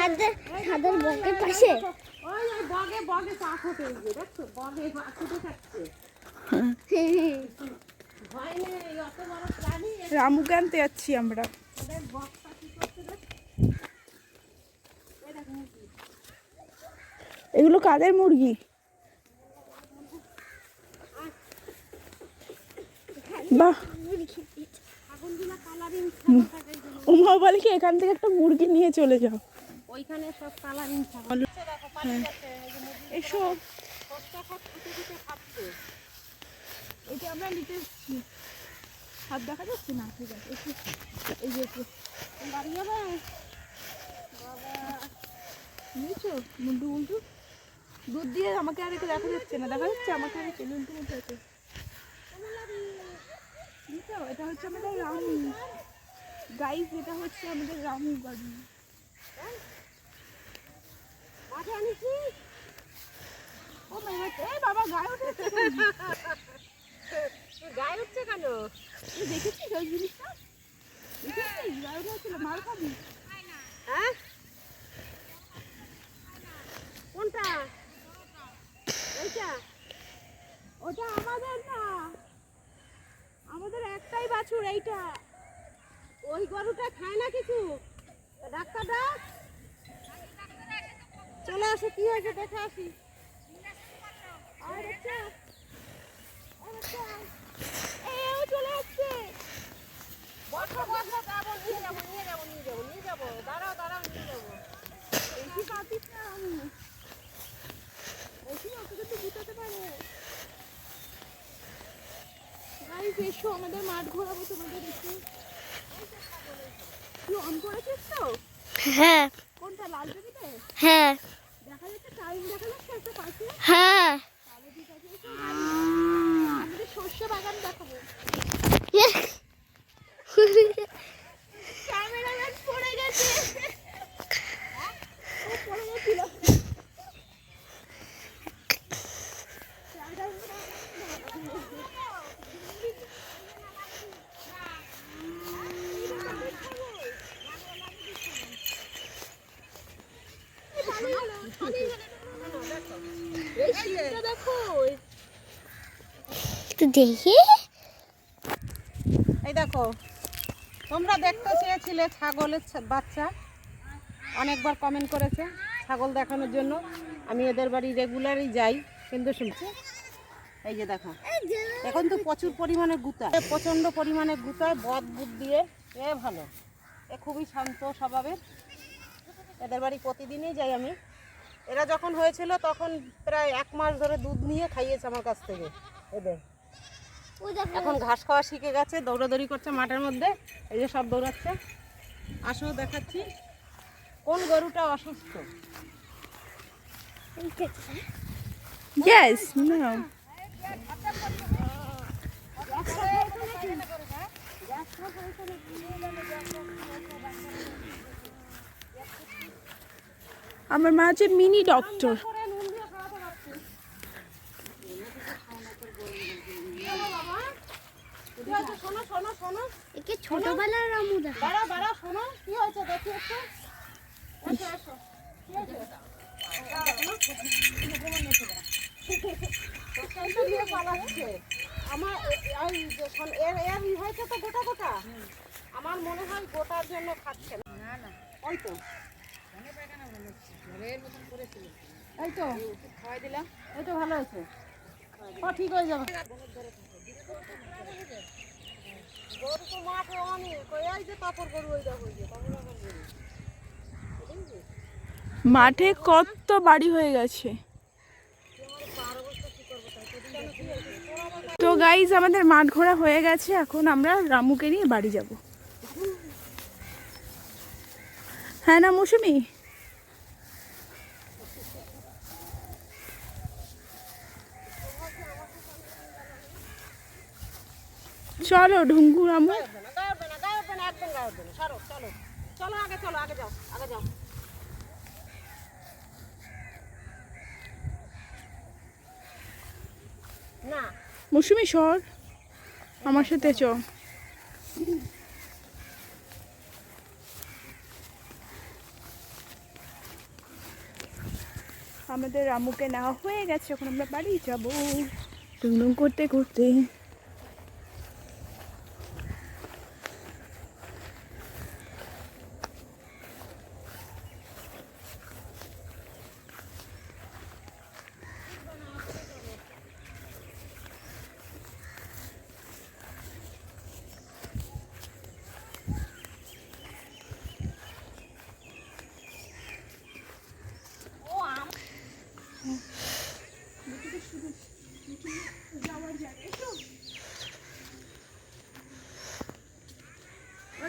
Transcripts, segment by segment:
ছাদের বকের পাশে। ওই ওই বগে বগে চা খেতে এই দেখছ? বগে চা খেতে থাকছে ভয় নেই অত বড় প্রাণী। রামুকে আনতে যাচ্ছি আমরা? এদের বক্সটা কি করছে দেখ। এগুলো কাদের মুরগি? বাহ। উমা বলে কি এখান থেকে একটা মুরগি নিয়ে চলে যাও। ওইখানে সব কালারিং ছাগল দেখো পালিয়ে যাচ্ছে এই যে মুরগি এসো। কষ্ট কষ্ট খুঁটে খুঁটে খাচ্ছে এটা আমরা নিতে এসেছি। হাত দেখা যাচ্ছে না? ঠিক আছে। এই যে। বাড়ি নিয়েছো? মুন্টু মুন্টু দুধ দিয়ে আমাকে আর একটু দেখা যাচ্ছে না। দেখা যাচ্ছে আমাকে আর একে মুন্টু মুন্টু আছে? এটা হচ্ছে আমাদের রামু। গাইস এটা হচ্ছে আমাদের রামু গাড়ি কোনটা? ওইটা? ওটা আমাদের না। আমাদের একটাই বাছুর, এইটা। ওই গরুটা খায় না কিছু? ডাক্তার ডাক আসো কি হয়েছে? দেখে আসি। এসো আমাদের মাঠ ঘোরাবো তোমাদের একটু। তুই অন করেছিস তো? হ্যাঁ। কোনটা লাল টিভিতে হ্যাঁ। হ্যাঁ। সর্ষে বাগান দেখাবো। একটু দেখি। এই দেখো, তোমরা দেখতে চেয়েছিলে ছাগলের বাচ্চা। অনেকবার কমেন্ট করেছে ছাগল দেখানোর জন্য। আমি এদের বাড়ি রেগুলারই যাই, কিন্তু শুনছি। এই যে দেখো, এখন তো প্রচুর পরিমাণে গুতায় প্রচণ্ড পরিমাণে গুতায় বদ বুদ দিয়ে। এ ভালো। এ খুবই শান্ত স্বভাবের। এদের বাড়ি প্রতিদিনই যাই আমি। এরা যখন হয়েছিল তখন প্রায় এক মাস ধরে দুধ নিয়ে খাইয়েছে আমার কাছ থেকে এদের। এখন ঘাস খাওয়া শিখে গেছে দৌড়াদৌড়ি করছে মাঠের মধ্যে এই যে সব দৌড়াচ্ছে। আসো দেখাচ্ছি। কোন গরুটা অসুস্থ? আমার মা হচ্ছে মিনি ডক্টর। কি হয়েছে শোনো শোনো শোনো। একে ছোটবেলার রামু দেখা দাঁড়াও দাঁড়াও শোনো। কি হয়েছে? দেখি একটু। এসো এসো। কি হয়েছে? আমার এ- এই যে এর এর হয়েছে তো গোটা গোটা? আমার মনে হয় গোটার জন্য খাচ্ছে না। না ওই তো। এই তো। খাওয়াই দিলাম। এই তো ভালো হয়েছে। ও ঠিক হয়ে যাবে। মাঠে মাঠে কত বাড়ি হয়ে গেছে। তো গাইজ আমাদের মাঠ ঘোরা হয়ে গেছে। এখন আমরা রামুকে নিয়ে বাড়ি যাব। হ্যাঁ না, মৌসুমি চলো ঢুঙ্গু রামু গায়ে উঠবে না গায়ে উঠবে না গায়ে উঠবে না একদম গায়ে উঠবে না সরো চলো চলো আগে চলো আগে যাও আগে যাও না মৌসুমি, সর। আমার সাথে চ। আমাদের রামুকে নেওয়া হয়ে গেছে, এখন আমরা বাড়ি যাব। টুংটুং করতে করতে।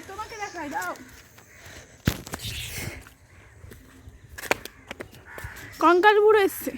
তোমাকে দেখাই দাও। কঙ্কাল বুড়ো এসছে।